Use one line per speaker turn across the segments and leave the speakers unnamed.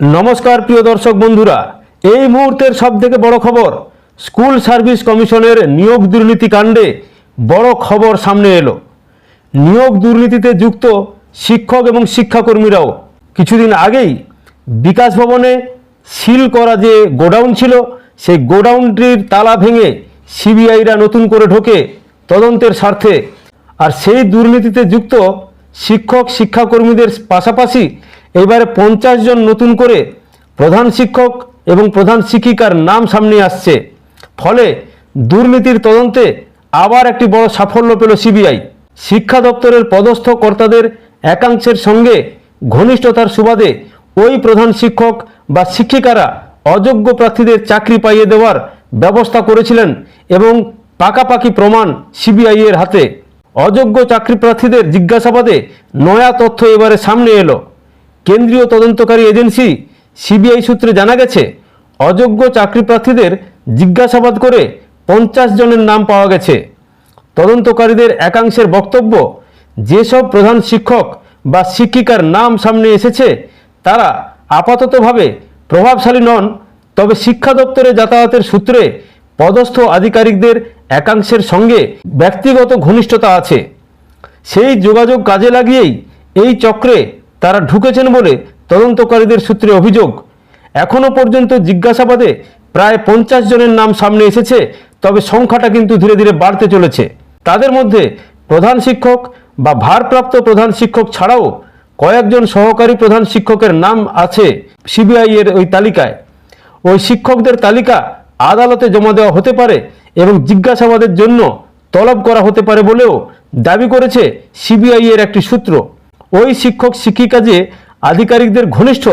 নমস্কার, প্রিয় দর্শক বন্ধুরা। এই মুহূর্তের সব থেকে বড় খবর, স্কুল সার্ভিস কমিশনের নিয়োগ দুর্নীতি কাণ্ডে বড় খবর সামনে এলো। নিয়োগ দুর্নীতিতে যুক্ত শিক্ষক এবং শিক্ষাকর্মীরাও কিছুদিন আগেই বিকাশ ভবনে সিল করা যে গোডাউন ছিল, সেই গোডাউনটির তালা ভেঙে সিবিআইরা নতুন করে ঢোকে তদন্তের স্বার্থে। আর সেই দুর্নীতিতে যুক্ত শিক্ষক, শিক্ষাকর্মীদের পাশাপাশি এবারে পঞ্চাশ জন নতুন করে প্রধান শিক্ষক এবং প্রধান শিক্ষিকার নাম সামনে আসছে। ফলে দুর্নীতির তদন্তে আবার একটি বড় সাফল্য পেল সিবিআই। শিক্ষা দপ্তরের পদস্থ কর্তাদের একাংশের সঙ্গে ঘনিষ্ঠতার সুবাদে ওই প্রধান শিক্ষক বা শিক্ষিকারা অযোগ্য প্রার্থীদের চাকরি পাইয়ে দেওয়ার ব্যবস্থা করেছিলেন এবং পাকাপাকি প্রমাণ সিবিআই এর হাতে। অযোগ্য চাকরি প্রার্থীদের জিজ্ঞাসাবাদে নয়া তথ্য এবারে সামনে এলো। কেন্দ্রীয় তদন্তকারী এজেন্সি, সিবিআই সূত্রে জানা গেছে, অযোগ্য চাকরি প্রার্থীদের জিজ্ঞাসাবাদ করে পঞ্চাশ জনের নাম পাওয়া গেছে। তদন্তকারীদের একাংশের বক্তব্য, যেসব প্রধান শিক্ষক বা শিক্ষিকার নাম সামনে এসেছে, তারা আপাততভাবে প্রভাবশালী নন, তবে শিক্ষা দপ্তরে যাতায়াতের সূত্রে পদস্থ আধিকারিকদের একাংশের সঙ্গে ব্যক্তিগত ঘনিষ্ঠতা আছে। সেই যোগাযোগ কাজে লাগিয়েই এই চক্রে তারা ঢুকেছেন বলে তদন্তকারীদের সূত্রে অভিযোগ। এখনও পর্যন্ত জিজ্ঞাসাবাদে প্রায় পঞ্চাশ জনের নাম সামনে এসেছে, তবে সংখ্যাটা কিন্তু ধীরে ধীরে বাড়তে চলেছে। তাদের মধ্যে প্রধান শিক্ষক বা ভারপ্রাপ্ত প্রধান শিক্ষক ছাড়াও কয়েকজন সহকারী প্রধান শিক্ষকের নাম আছে সিবিআই এর ওই তালিকায়। ওই শিক্ষকদের তালিকা আদালতে জমা দেওয়া হতে পারে এবং জিজ্ঞাসাবাদের জন্য তলব করা হতে পারে বলেও দাবি করেছে সিবিআই এর একটি সূত্র। ওই শিক্ষক, শিক্ষিকা যে আধিকারিকদের ঘনিষ্ঠ,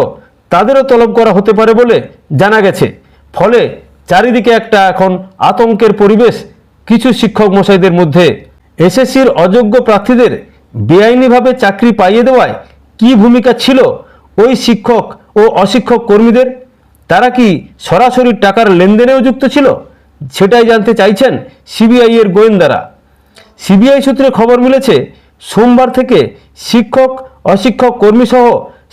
তাদেরও তলব করা হতে পারে বলে জানা গেছে। ফলে চারিদিকে একটা এখন আতঙ্কের পরিবেশ কিছু শিক্ষক মশাইদের মধ্যে। এসএসসির অযোগ্য প্রার্থীদের বেআইনিভাবে চাকরি পাইয়ে দেওয়ায় কি ভূমিকা ছিল ওই শিক্ষক ও অশিক্ষক কর্মীদের? তারা কি সরাসরি টাকার লেনদেনেও যুক্ত ছিল? সেটাই জানতে চাইছেন সিবিআই এর গোয়েন্দারা। সিবিআই সূত্রে খবর মিলেছে সোমবার থেকে শিক্ষক, অশিক্ষক, কর্মীসহ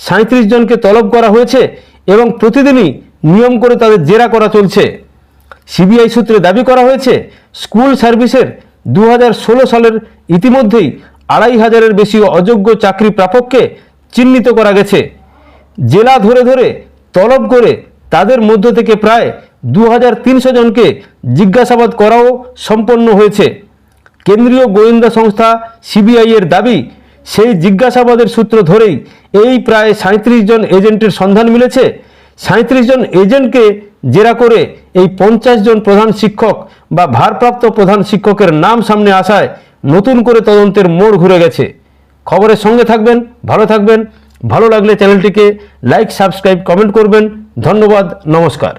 সাঁত্রিশ জনকে তলব করা হয়েছে এবং প্রতিদিনই নিয়ম করে তাদের জেরা করা চলছে। সিবিআই সূত্রে দাবি করা হয়েছে, স্কুল সার্ভিসের দু হাজার ষোলো সালের ইতিমধ্যেই আড়াই হাজারের বেশি অযোগ্য চাকরি প্রাপককে চিহ্নিত করা গেছে। জেলা ধরে ধরে তলব করে তাদের মধ্য থেকে প্রায় দু হাজার তিনশো জনকে জিজ্ঞাসাবাদ করাও সম্পন্ন হয়েছে। কেন্দ্রীয় গোয়েন্দা সংস্থা সিবিআই এর দাবি, সেই জিজ্ঞাসাবাদের সূত্র ধরেই এই প্রায় সাঁত্রিশ জন এজেন্টের সন্ধান মিলেছে। সাঁত্রিশ জন এজেন্টকে জেরা করে এই পঞ্চাশ জন প্রধান শিক্ষক বা ভারপ্রাপ্ত প্রধান শিক্ষকের নাম সামনে আসায় নতুন করে তদন্তের মোড় ঘুরে গেছে। খবরের সঙ্গে থাকবেন, ভালো থাকবেন, ভালো লাগলে চ্যানেলটিকে লাইক, সাবস্ক্রাইব, কমেন্ট করবেন। ধন্যবাদ, নমস্কার।